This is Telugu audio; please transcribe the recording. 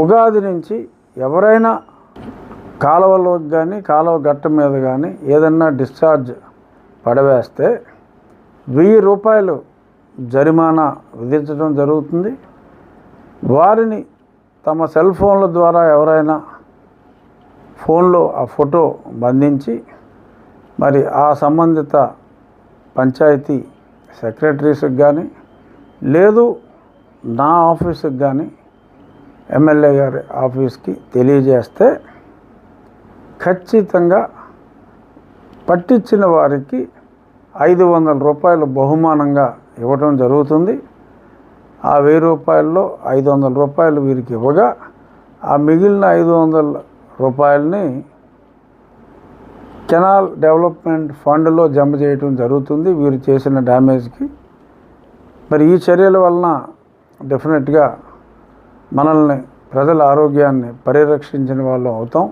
ఉగాది నుంచి ఎవరైనా కాలువలోకి కానీ కాలువ గట్ట మీద కానీ ఏదన్నా డిశ్చార్జ్ పడవేస్తే వెయ్యి రూపాయలు జరిమానా విధించడం జరుగుతుంది. వారిని తమ సెల్ ఫోన్ల ద్వారా ఎవరైనా ఫోన్లో ఆ ఫోటో బంధించి మరి ఆ సంబంధిత పంచాయతీ సెక్రటరీస్కి కానీ లేదు నా ఆఫీస్కి కానీ ఎమ్మెల్యే గారి ఆఫీస్కి తెలియజేస్తే ఖచ్చితంగా పట్టించిన వారికి ఐదు వందల రూపాయలు బహుమానంగా ఇవ్వడం జరుగుతుంది. ఆ వెయ్యి రూపాయల్లో ఐదు వందల రూపాయలు వీరికి ఇవ్వగా ఆ మిగిలిన ఐదు వందల రూపాయలని కెనాల్ డెవలప్మెంట్ ఫండ్లో జమ చేయటం జరుగుతుంది. వీరు చేసిన డ్యామేజ్కి. మరి ఈ చర్యల వలన డెఫినెట్గా మనల్ని ప్రజల ఆరోగ్యాన్ని పరిరక్షించిన వాళ్ళం అవుతాం.